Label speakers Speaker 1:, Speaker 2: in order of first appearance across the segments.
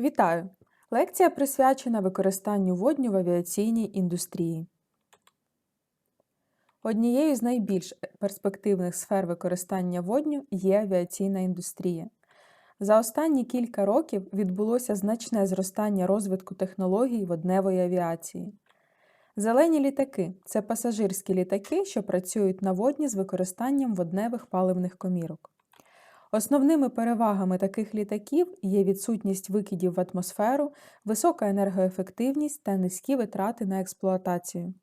Speaker 1: Вітаю! Лекція присвячена використанню водню в авіаційній індустрії. Однією з найбільш перспективних сфер використання водню є авіаційна індустрія. За останні кілька років відбулося значне зростання розвитку технологій водневої авіації. Зелені літаки це пасажирські літаки, що працюють на водні з використанням водневих паливних комірок. Основними перевагами таких літаків є відсутність викидів в атмосферу, висока енергоефективність та низькі витрати на експлуатацію.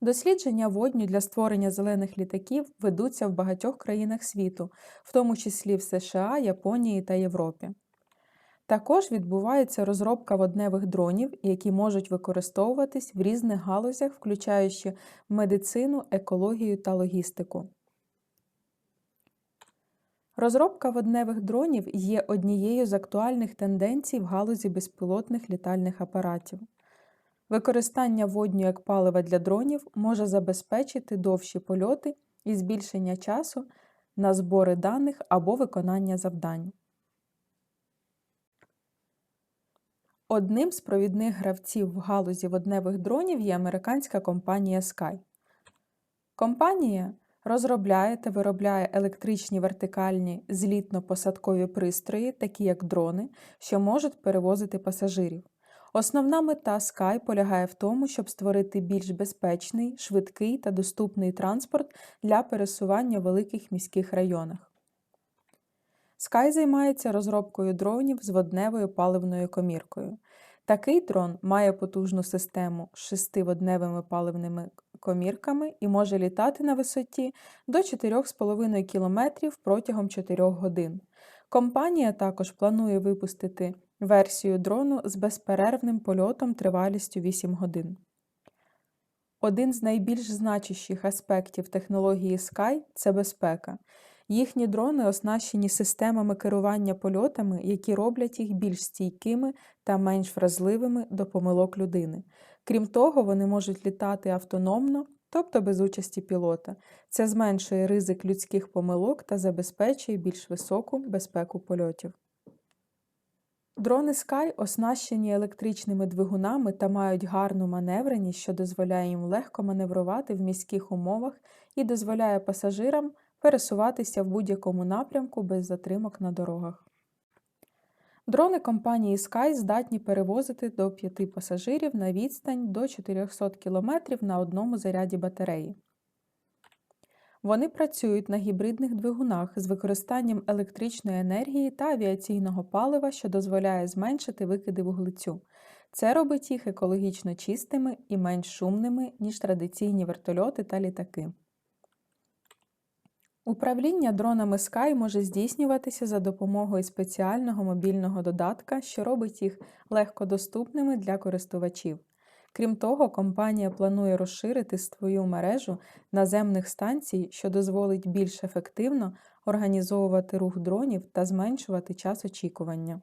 Speaker 1: Дослідження водню для створення зелених літаків ведуться в багатьох країнах світу, в тому числі в США, Японії та Європі. Також відбувається розробка водневих дронів, які можуть використовуватись в різних галузях, включаючи медицину, екологію та логістику. Розробка водневих дронів є однією з актуальних тенденцій в галузі безпілотних літальних апаратів. Використання водню як палива для дронів може забезпечити довші польоти і збільшення часу на збори даних або виконання завдань. Одним з провідних гравців в галузі водневих дронів є американська компанія Sky. Компанія розробляє та виробляє електричні вертикальні злітно-посадкові пристрої, такі як дрони, що можуть перевозити пасажирів. Основна мета Sky полягає в тому, щоб створити більш безпечний, швидкий та доступний транспорт для пересування в великих міських районах. Sky займається розробкою дронів з водневою паливною коміркою. Такий дрон має потужну систему з шести водневими паливними комірками і може літати на висоті до 4,5 км протягом 4 годин. Компанія також планує випустити версію дрону з безперервним польотом тривалістю 8 годин. Один з найбільш значущих аспектів технології Sky це безпека. Їхні дрони оснащені системами керування польотами, які роблять їх більш стійкими та менш вразливими до помилок людини. Крім того, вони можуть літати автономно, тобто без участі пілота. Це зменшує ризик людських помилок та забезпечує більш високу безпеку польотів. Дрони Sky оснащені електричними двигунами та мають гарну маневреність, що дозволяє їм легко маневрувати в міських умовах і дозволяє пасажирам пересуватися в будь-якому напрямку без затримок на дорогах. Дрони компанії Sky здатні перевозити до 5 пасажирів на відстань до 400 км на одному заряді батареї. Вони працюють на гібридних двигунах з використанням електричної енергії та авіаційного палива, що дозволяє зменшити викиди вуглецю. Це робить їх екологічно чистими і менш шумними, ніж традиційні вертольоти та літаки. Управління дронами Sky може здійснюватися за допомогою спеціального мобільного додатка, що робить їх легкодоступними для користувачів. Крім того, компанія планує розширити свою мережу наземних станцій, що дозволить більш ефективно організовувати рух дронів та зменшувати час очікування.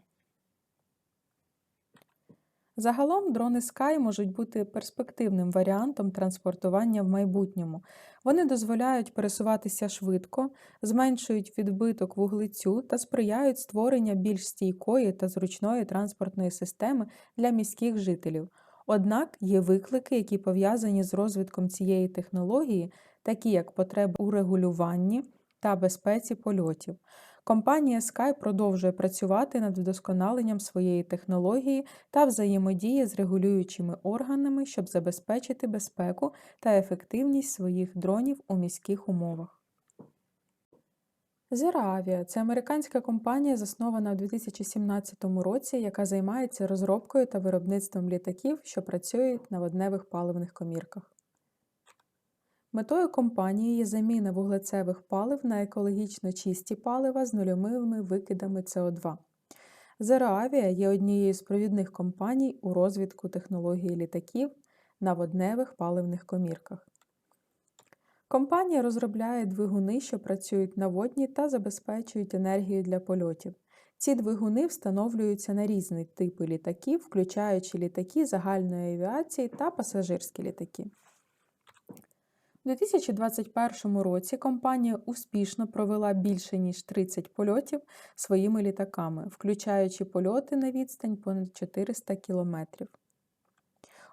Speaker 1: Загалом дрони Sky можуть бути перспективним варіантом транспортування в майбутньому. Вони дозволяють пересуватися швидко, зменшують відбиток вуглецю та сприяють створенню більш стійкої та зручної транспортної системи для міських жителів. Однак є виклики, які пов'язані з розвитком цієї технології, такі як потреби у регулюванні та безпеці польотів. Компанія Sky продовжує працювати над вдосконаленням своєї технології та взаємодіє з регулюючими органами, щоб забезпечити безпеку та ефективність своїх дронів у міських умовах. Zero це американська компанія, заснована у 2017 році, яка займається розробкою та виробництвом літаків, що працюють на водневих паливних комірках. Метою компанії є заміна вуглецевих палив на екологічно чисті палива з нульовими викидами СО2. ZeroAvia є однією з провідних компаній у розвитку технології літаків на водневих паливних комірках. Компанія розробляє двигуни, що працюють на водні та забезпечують енергію для польотів. Ці двигуни встановлюються на різні типи літаків, включаючи літаки загальної авіації та пасажирські літаки. У 2021 році компанія успішно провела більше ніж 30 польотів своїми літаками, включаючи польоти на відстань понад 400 кілометрів.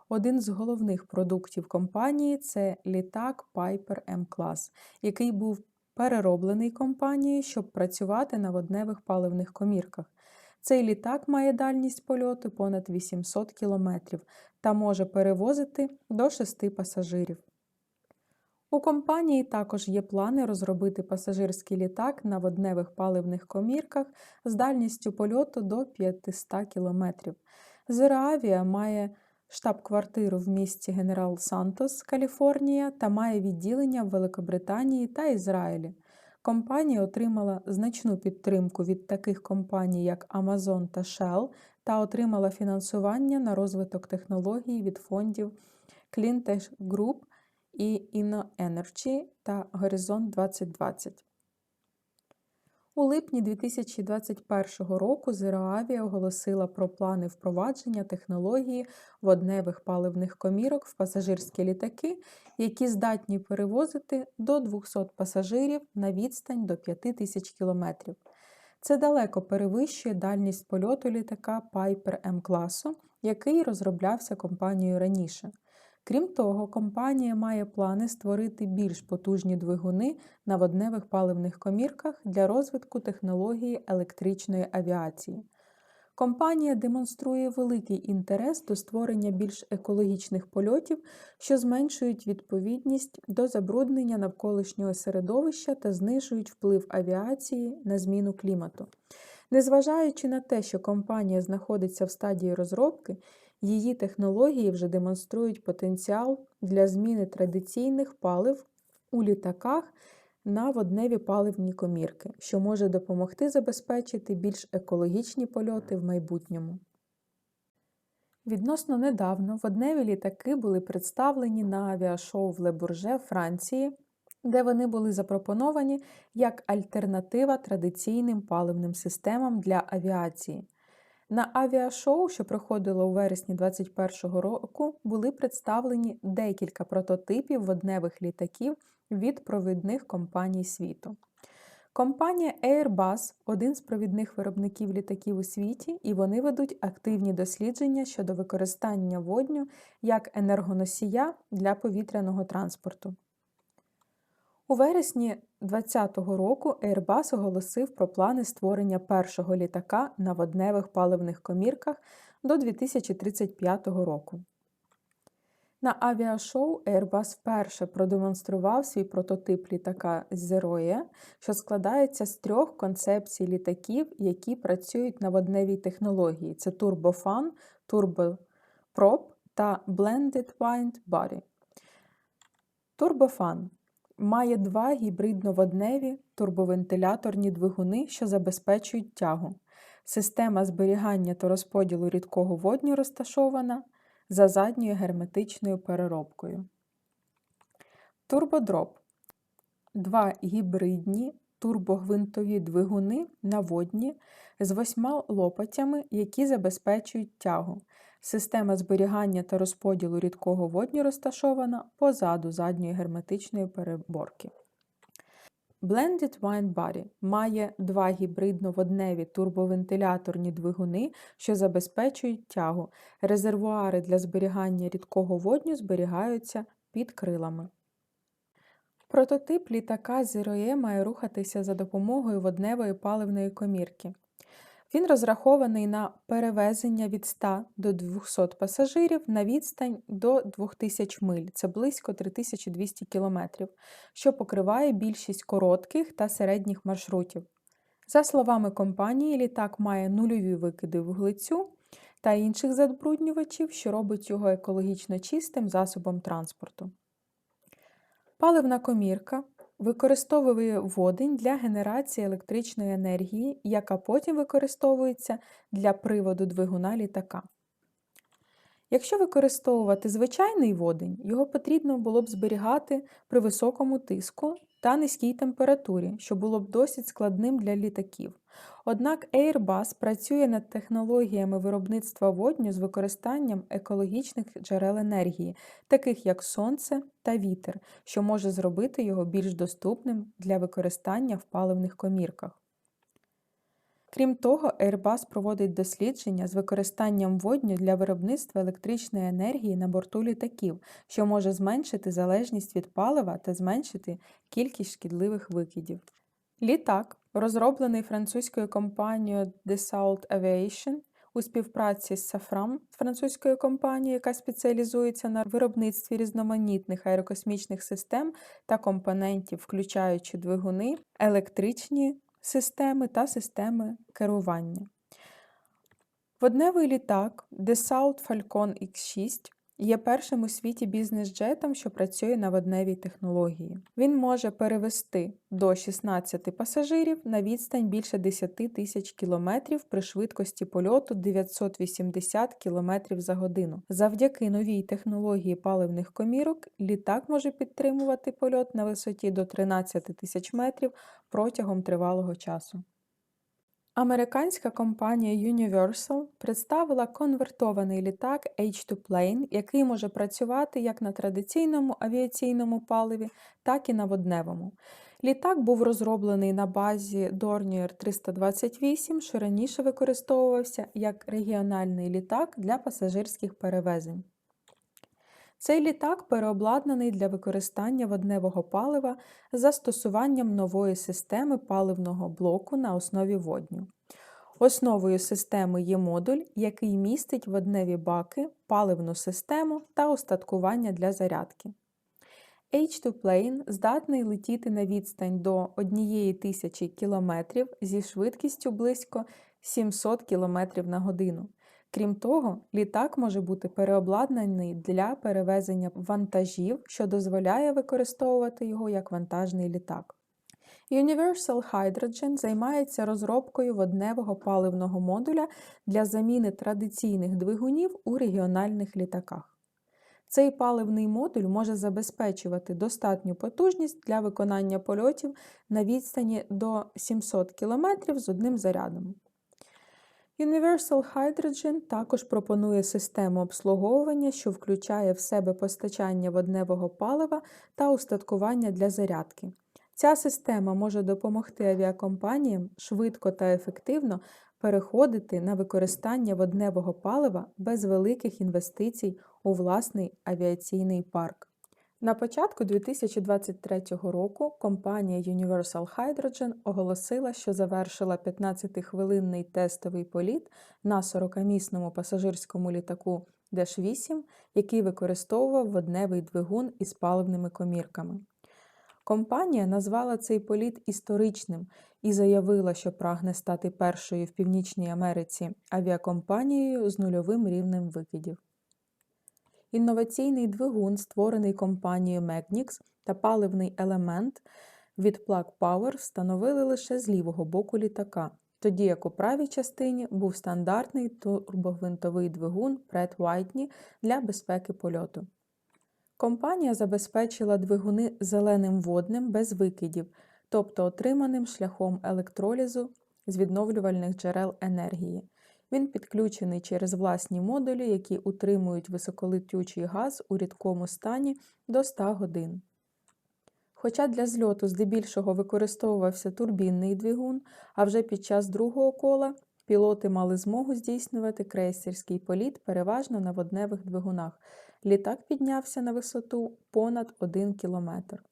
Speaker 1: Один з головних продуктів компанії це літак Piper M-клас, який був перероблений компанією, щоб працювати на водневих паливних комірках. Цей літак має дальність польоту понад 800 кілометрів та може перевозити до 6 пасажирів. У компанії також є плани розробити пасажирський літак на водневих паливних комірках з дальністю польоту до 500 км. Зероавіа має штаб-квартиру в місті Генерал Сантос, Каліфорнія та має відділення в Великобританії та Ізраїлі. Компанія отримала значну підтримку від таких компаній, як Amazon та Shell, та отримала фінансування на розвиток технологій від фондів Cleantech Group і InnoEnergy та Horizon 2020. У липні 2021 року Зероавія оголосила про плани впровадження технології водневих паливних комірок в пасажирські літаки, які здатні перевозити до 200 пасажирів на відстань до 5000 км. Це далеко перевищує дальність польоту літака Piper M-класу, який розроблявся компанією раніше. Крім того, компанія має плани створити більш потужні двигуни на водневих паливних комірках для розвитку технології електричної авіації. Компанія демонструє великий інтерес до створення більш екологічних польотів, що зменшують відповідність до забруднення навколишнього середовища та знижують вплив авіації на зміну клімату. Незважаючи на те, що компанія знаходиться в стадії розробки, Її технології вже демонструють потенціал для зміни традиційних палив у літаках на водневі паливні комірки, що може допомогти забезпечити більш екологічні польоти в майбутньому. Відносно недавно водневі літаки були представлені на авіашоу в Лебурже, Франції, де вони були запропоновані як альтернатива традиційним паливним системам для авіації. На авіашоу, що проходило у вересні 2021 року, були представлені декілька прототипів водневих літаків від провідних компаній світу. Компанія Airbus один з провідних виробників літаків у світі, і вони ведуть активні дослідження щодо використання водню як енергоносія для повітряного транспорту. У вересні 2020 року Airbus оголосив про плани створення першого літака на водневих паливних комірках до 2035 року. На авіашоу Airbus вперше продемонстрував свій прототип літака Zero, що складається з трьох концепцій літаків, які працюють на водневій технології: це Turbofan, Turboprop та Blended Wind Body. Turbofan Має два гібридно-водневі турбовентиляторні двигуни, що забезпечують тягу. Система зберігання та розподілу рідкого водню розташована за задньою герметичною переробкою. Турбодроп. Два гібридні турбогвинтові двигуни на водні з восьма лопатями, які забезпечують тягу. Система зберігання та розподілу рідкого водню розташована позаду задньої герметичної переборки. Blended Wine Body має два гібридно-водневі турбовентиляторні двигуни, що забезпечують тягу. Резервуари для зберігання рідкого водню зберігаються під крилами. Прототип літака Zero E має рухатися за допомогою водневої паливної комірки. Він розрахований на перевезення від 100 до 200 пасажирів на відстань до 2000 миль, це близько 3200 км, що покриває більшість коротких та середніх маршрутів. За словами компанії, літак має нульові викиди вуглецю та інших забруднювачів, що робить його екологічно чистим засобом транспорту. Паливна комірка використовує водень для генерації електричної енергії, яка потім використовується для приводу двигуна літака. Якщо використовувати звичайний водень, його потрібно було б зберігати при високому тиску та низькій температурі, що було б досить складним для літаків. Однак Airbus працює над технологіями виробництва водню з використанням екологічних джерел енергії, таких як сонце та вітер, що може зробити його більш доступним для використання в паливних комірках. Крім того, Airbus проводить дослідження з використанням водню для виробництва електричної енергії на борту літаків, що може зменшити залежність від палива та зменшити кількість шкідливих викидів. Літак, розроблений французькою компанією Dassault Aviation у співпраці з Safran, французькою компанією, яка спеціалізується на виробництві різноманітних аерокосмічних систем та компонентів, включаючи двигуни, електричні системи та системи керування. Водневий літак Dassault Falcon X6 є першим у світі бізнес-джетом, що працює на водневій технології. Він може перевести до 16 пасажирів на відстань більше 10 тисяч кілометрів при швидкості польоту 980 км за годину. Завдяки новій технології паливних комірок літак може підтримувати польот на висоті до 13 тисяч метрів протягом тривалого часу. Американська компанія Universal представила конвертований літак H2Plane, який може працювати як на традиційному авіаційному паливі, так і на водневому. Літак був розроблений на базі Dornier 328, що раніше використовувався як регіональний літак для пасажирських перевезень. Цей літак переобладнаний для використання водневого палива з застосуванням нової системи паливного блоку на основі водню. Основою системи є модуль, який містить водневі баки, паливну систему та устаткування для зарядки. H2Plane здатний летіти на відстань до 1000 км зі швидкістю близько 700 км на годину. Крім того, літак може бути переобладнаний для перевезення вантажів, що дозволяє використовувати його як вантажний літак. Universal Hydrogen займається розробкою водневого паливного модуля для заміни традиційних двигунів у регіональних літаках. Цей паливний модуль може забезпечувати достатню потужність для виконання польотів на відстані до 700 км з одним зарядом. Universal Hydrogen також пропонує систему обслуговування, що включає в себе постачання водневого палива та устаткування для зарядки. Ця система може допомогти авіакомпаніям швидко та ефективно переходити на використання водневого палива без великих інвестицій у власний авіаційний парк. На початку 2023 року компанія Universal Hydrogen оголосила, що завершила 15-хвилинний тестовий політ на 40-місному пасажирському літаку Dash-8, який використовував водневий двигун із паливними комірками. Компанія назвала цей політ історичним і заявила, що прагне стати першою в Північній Америці авіакомпанією з нульовим рівнем викидів. Інноваційний двигун, створений компанією Magnix, та паливний елемент від Plug Power встановили лише з лівого боку літака, тоді як у правій частині був стандартний турбогвинтовий двигун Pratt Whitney для безпеки польоту. Компанія забезпечила двигуни зеленим водним без викидів, тобто отриманим шляхом електролізу з відновлювальних джерел енергії. Він підключений через власні модулі, які утримують високолетючий газ у рідкому стані до 100 годин. Хоча для зльоту здебільшого використовувався турбінний двигун, а вже під час другого кола пілоти мали змогу здійснювати крейсерський політ переважно на водневих двигунах. Літак піднявся на висоту понад 1 кілометр.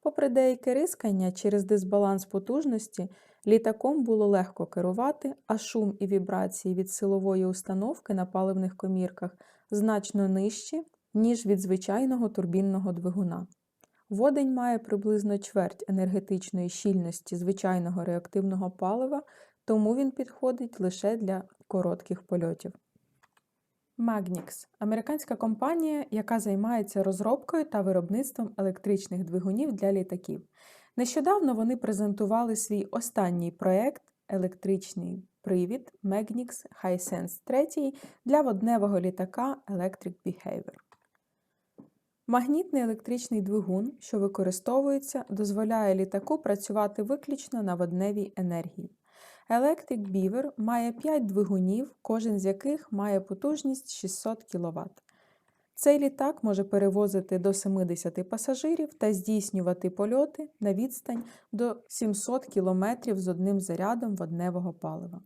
Speaker 1: Попри деяке рискання через дисбаланс потужності, літаком було легко керувати, а шум і вібрації від силової установки на паливних комірках значно нижчі, ніж від звичайного турбінного двигуна. Водень має приблизно чверть енергетичної щільності звичайного реактивного палива, тому він підходить лише для коротких польотів. Magnix – американська компанія, яка займається розробкою та виробництвом електричних двигунів для літаків. Нещодавно вони презентували свій останній проєкт електричний привід Magnix HiSense 3 для водневого літака Electric Behavior. Магнітний електричний двигун, що використовується, дозволяє літаку працювати виключно на водневій енергії. Electric Beaver має 5 двигунів, кожен з яких має потужність 600 кВт. Цей літак може перевозити до 70 пасажирів та здійснювати польоти на відстань до 700 км з одним зарядом водневого палива.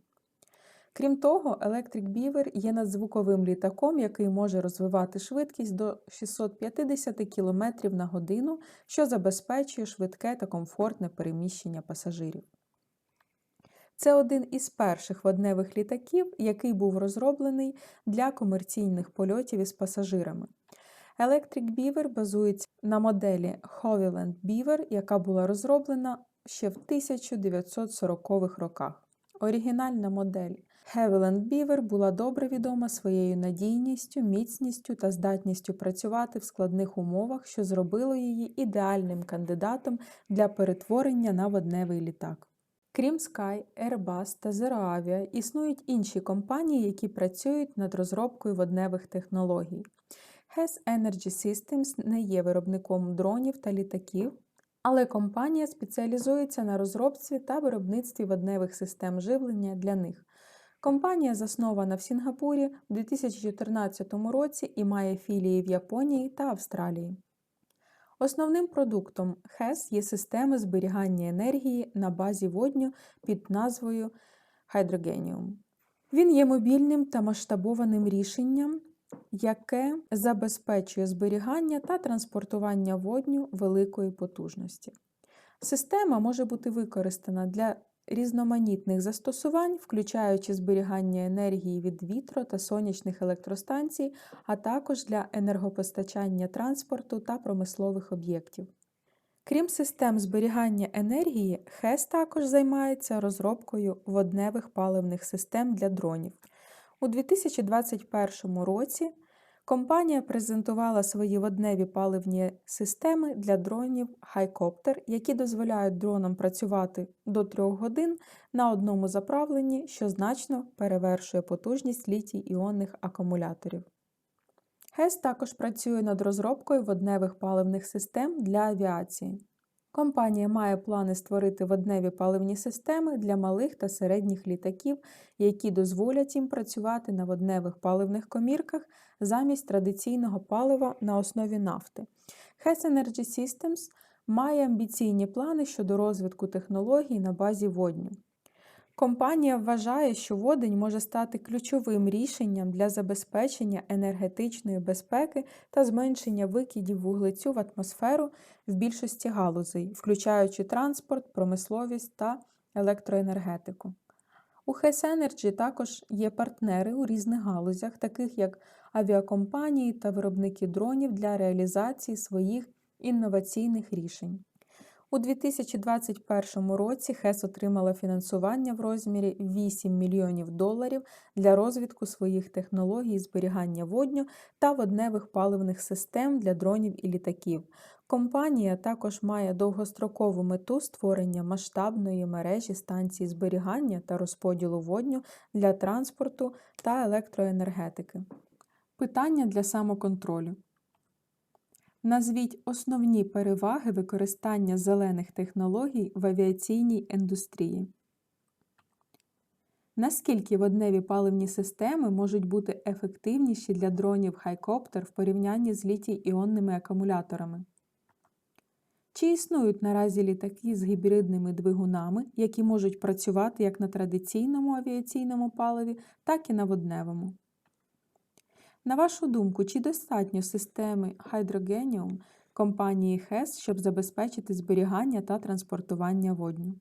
Speaker 1: Крім того, Electric Beaver є надзвуковим літаком, який може розвивати швидкість до 650 км на годину, що забезпечує швидке та комфортне переміщення пасажирів. Це один із перших водневих літаків, який був розроблений для комерційних польотів із пасажирами. Electric Beaver базується на моделі Hoviland Beaver, яка була розроблена ще в 1940-х роках. Оригінальна модель Havilland Beaver була добре відома своєю надійністю, міцністю та здатністю працювати в складних умовах, що зробило її ідеальним кандидатом для перетворення на водневий літак. Крім Sky, Airbus та ZeroAvia, існують інші компанії, які працюють над розробкою водневих технологій. Hess Energy Systems не є виробником дронів та літаків, але компанія спеціалізується на розробці та виробництві водневих систем живлення для них. Компанія заснована в Сінгапурі у 2014 році і має філії в Японії та Австралії. Основним продуктом ХЕС є системи зберігання енергії на базі водню під назвою Hydrogenium. Він є мобільним та масштабованим рішенням, яке забезпечує зберігання та транспортування водню великої потужності. Система може бути використана для різноманітних застосувань, включаючи зберігання енергії від вітро та сонячних електростанцій, а також для енергопостачання транспорту та промислових об'єктів. Крім систем зберігання енергії, ХЕС також займається розробкою водневих паливних систем для дронів. У 2021 році Компанія презентувала свої водневі паливні системи для дронів Хайкоптер, які дозволяють дронам працювати до 3 годин на одному заправленні, що значно перевершує потужність літій іонних акумуляторів. ГЕС також працює над розробкою водневих паливних систем для авіації. Компанія має плани створити водневі паливні системи для малих та середніх літаків, які дозволять їм працювати на водневих паливних комірках замість традиційного палива на основі нафти. Hess Energy Systems має амбіційні плани щодо розвитку технологій на базі водню. Компанія вважає, що водень може стати ключовим рішенням для забезпечення енергетичної безпеки та зменшення викидів вуглецю в атмосферу в більшості галузей, включаючи транспорт, промисловість та електроенергетику. У Hess Energy також є партнери у різних галузях, таких як авіакомпанії та виробники дронів для реалізації своїх інноваційних рішень. У 2021 році ХЕС отримала фінансування в розмірі 8 мільйонів доларів для розвитку своїх технологій зберігання водню та водневих паливних систем для дронів і літаків. Компанія також має довгострокову мету створення масштабної мережі станцій зберігання та розподілу водню для транспорту та електроенергетики. Питання для самоконтролю. Назвіть основні переваги використання зелених технологій в авіаційній індустрії. Наскільки водневі паливні системи можуть бути ефективніші для дронів Хайкоптер в порівнянні з літій іонними акумуляторами? Чи існують наразі літаки з гібридними двигунами, які можуть працювати як на традиційному авіаційному паливі, так і на водневому? На вашу думку, чи достатньо системи Hydrogenium компанії Хес, щоб забезпечити зберігання та транспортування водню?